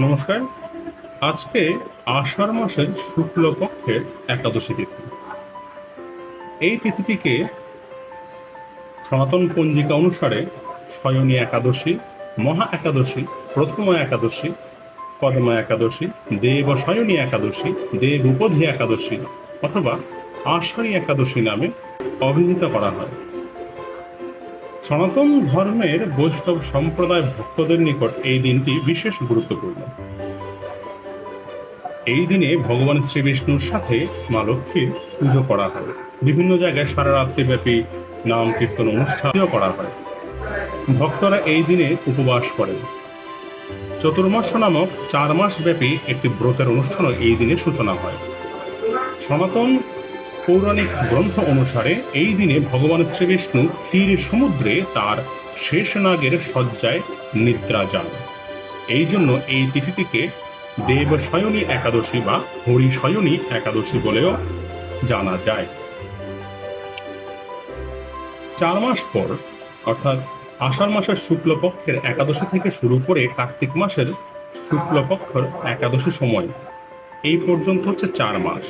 নমস্কার। আজকে আষাঢ় মাসের শুক্লপক্ষের একাদশী তিথি। এই তিথিটিকে সনাতন পঞ্জিকা অনুসারে শয়নী একাদশী, মহা একাদশী, প্রথম একাদশী পদ্মা একাদশী, দেব শয়নী একাদশী, দেব উপধি একাদশী অথবা আষাঢ়ী একাদশী নামে অভিহিত করা হয়। সনাতন ধর্মের বৈষ্ণব সম্প্রদায় ভক্তদের নিকট এই দিনটি বিশেষ গুরুত্বপূর্ণ। এই দিনে ভগবান শ্রী বিষ্ণুর সাথে মা লক্ষ্মীর পুজো করা হয়। বিভিন্ন জায়গায় সারা রাত্রিব্যাপী নাম কীর্তন অনুষ্ঠানও করা হয়। ভক্তরা এই দিনে উপবাস করেন। চতুর্মাস নামক চার মাস ব্যাপী একটি ব্রতের অনুষ্ঠানও এই দিনে সূচনা হয়। সনাতন পৌরাণিক গ্রন্থ অনুসারে এই দিনে ভগবান শ্রীবিষ্ণু ক্ষীর সমুদ্রে তার শেষ নাগের শয্যায় নিদ্রা যান। এই জন্য এই তিথিটিকে দেবশয়নী একাদশী বা হরিশয়নী একাদশী বলেও জানা যায়। চার মাস পর, অর্থাৎ আষাঢ় মাসের শুক্লপক্ষের একাদশী থেকে শুরু করে কার্তিক মাসের শুক্লপক্ষের একাদশী সময়, এই পর্যন্ত হচ্ছে চার মাস।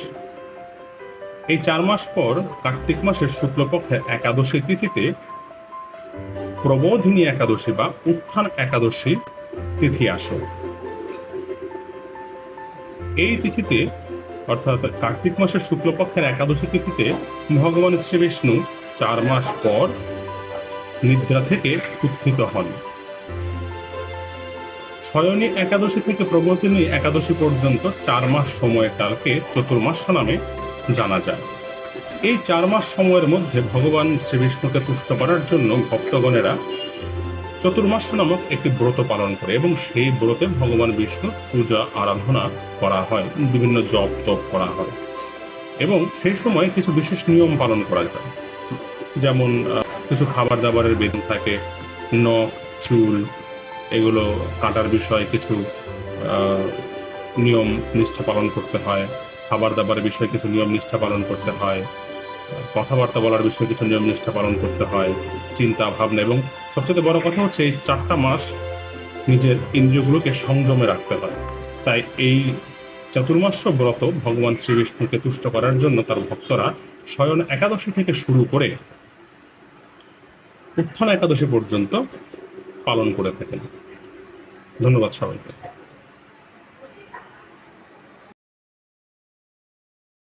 এই চার মাস পর কার্তিক মাসের শুক্লপক্ষের একাদশী তিথিতে প্রবোধিনী একাদশী বা উত্থান একাদশী তিথি আসে। এই তিথিতে, অর্থাৎ কার্তিক মাসের শুক্লপক্ষের একাদশী তিথিতে ভগবান শ্রী বিষ্ণু চার মাস পর নিদ্রা থেকে উত্থিত হন। ছয়নী একাদশী থেকে প্রবোধিনী একাদশী পর্যন্ত চার মাস সময়কালকে চতুর্মাস নামে জানা যায়। এই চার মাস সময়ের মধ্যে ভগবান শ্রীবিষ্ণুকে তুষ্ট করার জন্য ভক্তগণেরা চতুর্মাস নামক একটি ব্রত পালন করে এবং সেই ব্রতে ভগবান বিষ্ণু পূজা, আরাধনা করা হয়, বিভিন্ন জপ তপ করা হয় এবং সেই সময় কিছু বিশেষ নিয়ম পালন করা যায়। যেমন কিছু খাবার দাবারের বিধান থাকে, নখ, চুল, এগুলো কাটার বিষয়ে কিছু নিয়ম, নিষ্ঠা পালন করতে হয়। খাবার দাবারের বিষয়ে কিছু নিয়ম নিষ্ঠা পালন করতে হয়, কথাবার্তা বলার বিষয়ে কিছু নিয়ম নিষ্ঠা পালন করতে হয়, চিন্তা, ভাবনা এবং সবচেয়ে বড় কথা হচ্ছে এই চারটা মাস নিজের ইন্দ্রিয়গুলোকে সংযমে রাখতে হয়। তাই এই চতুর্মাস্য ব্রত ভগবান শ্রীবিষ্ণুকে তুষ্ট করার জন্য তার ভক্তরা স্বয়ন একাদশী থেকে শুরু করে উত্থান একাদশী পর্যন্ত পালন করে থাকেন। ধন্যবাদ সবাইকে।